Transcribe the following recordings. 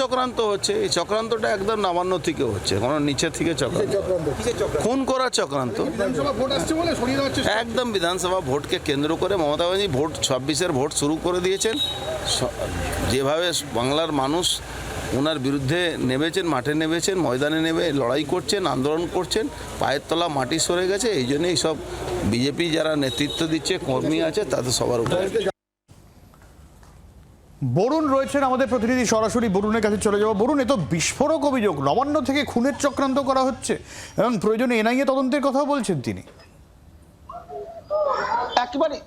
চক্রান্ত হচ্ছে এই চক্রান্তটা একদম নবান্ন থেকে হচ্ছে কোনো নিচের থেকে চক্রান্ত খুন করার চক্রান্ত। বিধানসভা ভোট আসছে বলে সরিয়ে দেওয়ার চেষ্টা একদম বিধানসভা ভোটকে কেন্দ্র করে মমতা ব্যানার্জি ভোট ছাব্বিশের ভোট শুরু করে দিয়েছেন। যেভাবে বাংলার মানুষ ওনার বিরুদ্ধে নেমেছেন মাঠে নেমেছেন ময়দানে নেমে লড়াই করছেন আন্দোলন করছেন পায়ের তলা মাটি সরে গেছে এই জন্যই সব বিজেপি যারা নেতৃত্ব দিচ্ছে কর্মী আছে তাদের সবার উপরে। বরুণ রয়েছেন আমাদের প্রতিনিধি, সরাসরি বরুণের কাছে চলে যাব। বরুণ, এ তো বিস্ফোরক অভিযোগ। নবান্ন থেকে খুনের চক্রান্ত করা হচ্ছে এবং প্রয়োজনে এনআইএ তদন্তের কথা বলছেন তিনি। একেবারে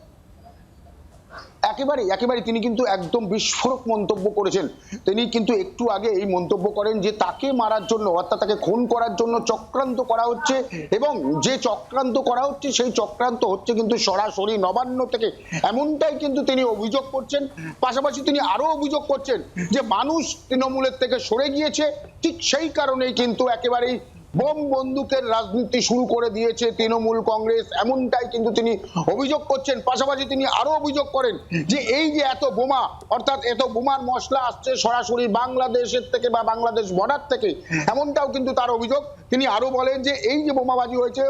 একেবারে একেবারে তিনি কিন্তু একদম বিস্ফোরক মন্তব্য করেছেন। তিনি কিন্তু একটু আগে এই মন্তব্য করেন যে তাকে মারার জন্য অর্থাৎ তাকে খুন করার জন্য চক্রান্ত করা হচ্ছে এবং যে চক্রান্ত করা হচ্ছে, সেই চক্রান্ত হচ্ছে কিন্তু সরাসরি নবান্ন থেকে। এমনটাই কিন্তু তিনি অভিযোগ করছেন। পাশাপাশি তিনি আরও অভিযোগ করছেন যে মানুষ তৃণমূলের থেকে সরে গিয়েছে। ঠিক সেই কারণেই কিন্তু একেবারেই বোম বন্দুকের রাজনীতি শুরু করে দিয়েছে তৃণমূল কংগ্রেস, এমনটাই কিন্তু তিনি অভিযোগ করছেন। পাশাপাশি তিনি আরও অভিযোগ করেন যে এই যে এত বোমা, অর্থাৎ এত বোমার মশলা আসছে সরাসরি বাংলাদেশের থেকে বা বাংলাদেশ বর্ডার থেকে, এমনটাও কিন্তু তার অভিযোগ। তিনি আরও বলেন যে এই যে বোমাবাজি হয়েছে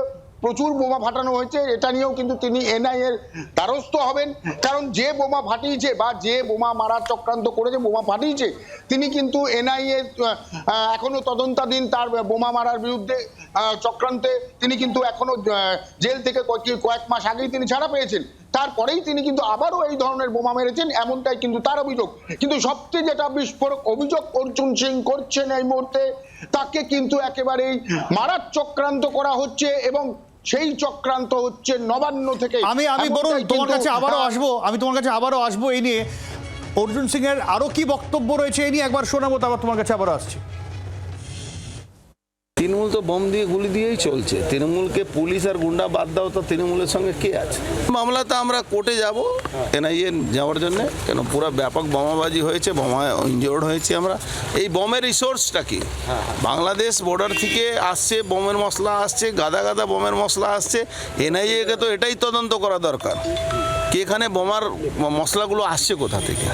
প্রচুর বোমা ফাটানো হয়েছে, এটা নিয়েও কিন্তু তিনি এনআই এর দ্বারস্থ হবেন। কারণ যে বোমা ফাটিয়েছে বা যে বোমা মারার চক্রান্ত করেছে, বোমা ফাটিয়েছে, তিনি কিন্তু এনআই এর এখনও তদন্তাধীন তার বোমা মারার বিরুদ্ধে চক্রান্তে তিনি কিন্তু এখনও জেল থেকে কয়েক মাস আগেই তিনি ছাড়া পেয়েছেন। তারপরেই তিনি কিন্তু আবারও এই ধরনের বোমা মেরেছেন, এমনটাই কিন্তু তার অভিযোগ। কিন্তু সবচেয়ে যেটা বিস্ফোরক অভিযোগ অর্জুন সিং করছেন এই মুহূর্তে, তাকে কিন্তু একেবারেই মারার চক্রান্ত করা হচ্ছে এবং সেই চক্রান্ত হচ্ছে নবান্ন থেকে আমি আমি বলুন তোমার কাছে আবারও আসব আমি তোমার কাছে আবারও আসব এই নিয়ে। অর্জুন সিং এর আরও কি বক্তব্য রয়েছে এই নিয়ে একবার শোনাবো তারপর তোমার কাছে আবারও আসছি। তৃণমূল তো বোম দিয়ে গুলি দিয়েই চলছে। তৃণমূলকে পুলিশ আর গুন্ডা বাদ দাও তো তৃণমূলের সঙ্গে কে আছে? মামলা তো আমরা কোর্টে যাব এনআইএ যাওয়ার জন্য। কেন পুরো ব্যাপক বোমাবাজি হয়েছে বোমা ইনজোর্ড হয়েছে আমরা। এই বোমের রিসোর্সটা কি? বাংলাদেশ বর্ডার থেকে আসছে বোমের মশলা আসছে গাদা গাদা বোমের মশলা আসছে। এনআইএকে তো এটাই তদন্ত করা দরকার। কি এখানে বোমার মশলাগুলো আসছে কোথা থেকে?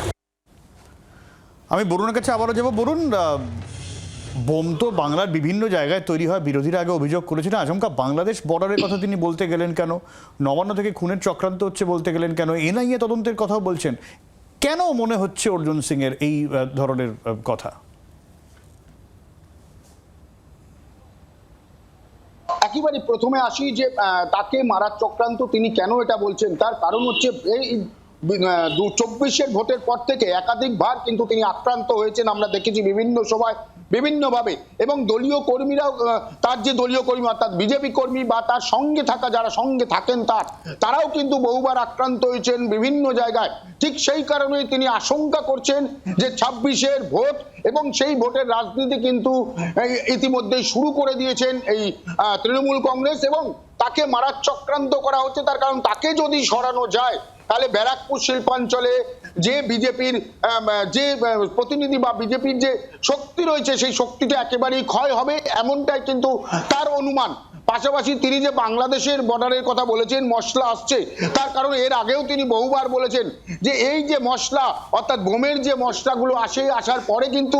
আমি বরুণের কাছে আবারও যাব। বরুণ বোম তো বাংলার বিভিন্ন জায়গায় তৈরি হয়। বিরোধীরা আগে অভিযোগ করেছিলেন আচমকা বাংলাদেশ বর্ডারের কথা তিনি বলতে গেলেন কেন? নবান্ন থেকে খুনের চক্রান্ত হচ্ছে বলতে গেলেন কেন? এনআইএ তদন্তের কথাও বলছেন। কেন মনে হচ্ছে অর্জুন সিং এর এই ধরনের কথা? একেবারে প্রথমে আসি যে তাকে মারার চক্রান্ত তিনি কেন এটা বলছেন? তার কারণ হচ্ছে এই চব্বিশের ভোটের পর থেকে একাধিকবার কিন্তু তিনি আক্রান্ত হয়েছেন। আমরা দেখেছি বিভিন্ন সময় বিভিন্নভাবে। এবং দলীয় কর্মীরাও তার যে দলীয় কর্মী, অর্থাৎ বিজেপি কর্মী বা তার সঙ্গে থাকা, যারা সঙ্গে থাকেন তার, তারাও কিন্তু বহুবার আক্রান্ত হয়েছেন বিভিন্ন জায়গায়। ঠিক সেই কারণেই তিনি আশঙ্কা করছেন যে ছাব্বিশের ভোট এবং সেই ভোটের রাজনীতি কিন্তু ইতিমধ্যেই শুরু করে দিয়েছেন এই তৃণমূল কংগ্রেস এবং তাকে মারার চক্রান্ত করা হচ্ছে। তার কারণ তাকে যদি সরানো যায়, তাহলে ব্যারাকপুর শিল্পাঞ্চলে যে বিজেপির যে প্রতিনিধি বা বিজেপির যে শক্তি রয়েছে, সেই শক্তিটা একেবারেই ক্ষয় হবে, এমনটাই কিন্তু তার অনুমান। পাশাপাশি তিনি যে বাংলাদেশের বর্ডারের কথা বলেছেন, মশলা আসছে। তার কারণ এর আগেও তিনি বহুবার বলেছেন যে এই যে মশলা, অর্থাৎ বোমের যে মশলাগুলো আসে, আসার পরে কিন্তু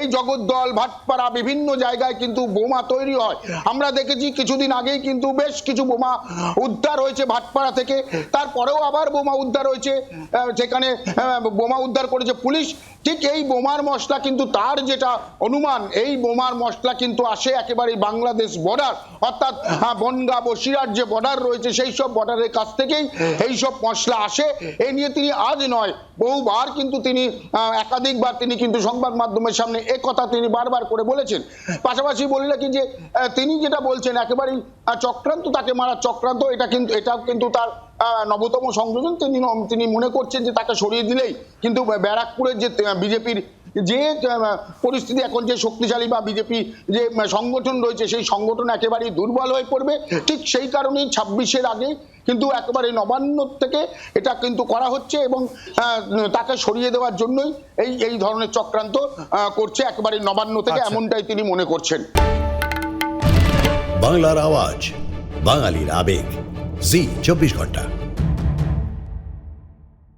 এই জগদ্দল ভাটপাড়া বিভিন্ন জায়গায় কিন্তু বোমা তৈরি হয়। আমরা দেখেছি কিছুদিন আগেই কিন্তু বেশ কিছু বোমা উদ্ধার হয়েছে ভাটপাড়া থেকে। তারপরেও আবার বোমা উদ্ধার হয়েছে যেখানে বোমা উদ্ধার করেছে পুলিশ। ঠিক এই বোমার মশলা কিন্তু তার যেটা অনুমান, এই বোমার মশলা কিন্তু আসে একেবারেই বাংলাদেশ বর্ডার অর্থাৎ হ্যাঁ, বনগা বসিরহাট যে বর্ডার রয়েছে সেই সব বর্ডারের কাছ থেকেই এই সব মশলা আসে। এই নিয়ে তিনি আজ নয় বহুবার কিন্তু তিনি একাধিকবার তিনি কিন্তু সংবাদ মাধ্যমের সামনে এ কথা তিনি বারবার করে বলেছেন। পাশাপাশি বললে কি যে তিনি যেটা বলছেন একেবারেই চক্রান্ত তাকে মারার চক্রান্ত এটা কিন্তু এটাও কিন্তু তার আহ, নবতম সংযোজন। তিনি তিনি মনে করছেন যে তাকে সরিয়ে দিলেই কিন্তু ব্যারাকপুরের যে বিজেপির যে পরিস্থিতি এখন যে শক্তিশালী বা বিজেপি যে সংগঠন রয়েছে সেই সংগঠন একেবারেই দুর্বল হয়ে পড়বে। ঠিক সেই কারণেই ছাব্বিশের আগে কিন্তু একেবারে নবান্ন থেকে এটা কিন্তু করা হচ্ছে এবং তাকে সরিয়ে দেওয়ার জন্যই এই এই ধরনের চক্রান্ত করছে একেবারে নবান্ন থেকে আচ্ছা। এমনটাই তিনি মনে করছেন। বাংলার আওয়াজ বাঙালির আবেগ। জি চব্বিশ ঘণ্টা।